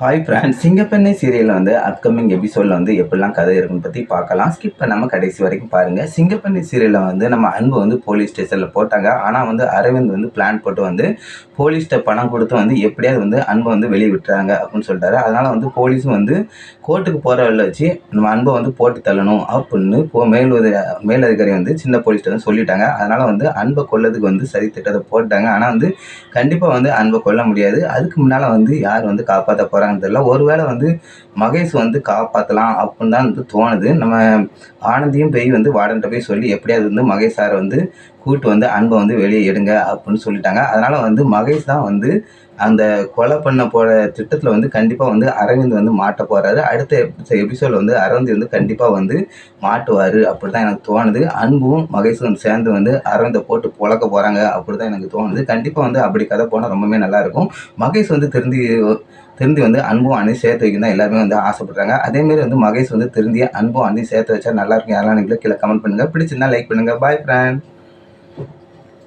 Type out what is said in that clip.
Hi friends சிங்கப்பெண்ணை சீரியலில் வந்து upcoming எபிசோடில் வந்து எப்படிலாம் கதை இருக்குன்னு பற்றி பார்க்கலாம். ஸ்கிப் பண்ணாமல் கடைசி வரைக்கும் பாருங்கள் சிங்கப்பெண்ணை சீரியலில் வந்து நம்ம அன்பு வந்து போலீஸ் ஸ்டேஷனில் போட்டாங்க. ஆனால் வந்து அரவிந்த் வந்து பிளான் போட்டு வந்து போலீஸ்கிட்ட பணம் கொடுத்து வந்து எப்படியாவது வந்து அன்பை வந்து வெளியே விட்டுறாங்க அப்படின்னு சொல்லிட்டாரு அதனால் வந்து போலீஸும் வந்து கோர்ட்டுக்கு போகிற வழியில் வச்சு நம்ம அன்பை வந்து போட்டு தள்ளணும் அப்படின்னு போ மேல் மேலதிகாரி வந்து சின்ன போலீஸ்கிட்ட வந்து சொல்லிட்டாங்க. அதனால் வந்து அன்பை கொல்லதுக்கு வந்து சரி திட்டத்தை போட்டாங்க. ஆனால் வந்து கண்டிப்பாக வந்து அன்பை கொல்ல முடியாது. அதுக்கு முன்னால் வந்து யார் வந்து காப்பாற்ற பண்ணுறாங்கன்னு தெரியல. ஒருவேளை வந்து மகேஷ் வந்து காப்பாற்றலாம் அப்படின்னு தான் வந்து தோணுது. நம்ம ஆனந்தியும் போய் வந்து வார்டன்ட்ட போய் சொல்லி எப்படியாவது வந்து மகேஷ் சாரை வந்து கூட்டு வந்து அன்பை வந்து வெளியே எடுங்க அப்படின்னு சொல்லிட்டாங்க. அதனால் வந்து மகேஷ் தான் வந்து அந்த கொலை பண்ண போகிற திட்டத்தில் வந்து கண்டிப்பாக வந்து அரவிந்த் வந்து மாட்ட போகிறாரு அடுத்த எபிசோடில் வந்து அரவிந்த் வந்து கண்டிப்பாக வந்து மாட்டுவார் அப்படி தான் எனக்கு தோணுது. அன்பும் மகேஷும் சேர்ந்து வந்து அரவிந்தை போட்டு புழக்க போகிறாங்க அப்படி தான் எனக்கு தோணுது. கண்டிப்பாக வந்து அப்படி கதை போனால் ரொம்பவே நல்லாயிருக்கும் மகேஷ் வந்து திருந்தி திருந்தி வந்து அன்பும் அண்ணி சேர்த்து வைக்கணும் தான் எல்லாருமே வந்து ஆசைப்படுறாங்க. அதேமாரி வந்து மகேஷ் வந்து திருந்தி அன்பும் அண்ணி சேர்த்து வச்சா நல்லா இருக்கும். யாரெல்லாம் நீங்களே கீழே கமெண்ட் பண்ணுங்கள் பிடிச்சிருந்தா லைக் பண்ணுங்கள் பாய் ஃப்ரெண்ட்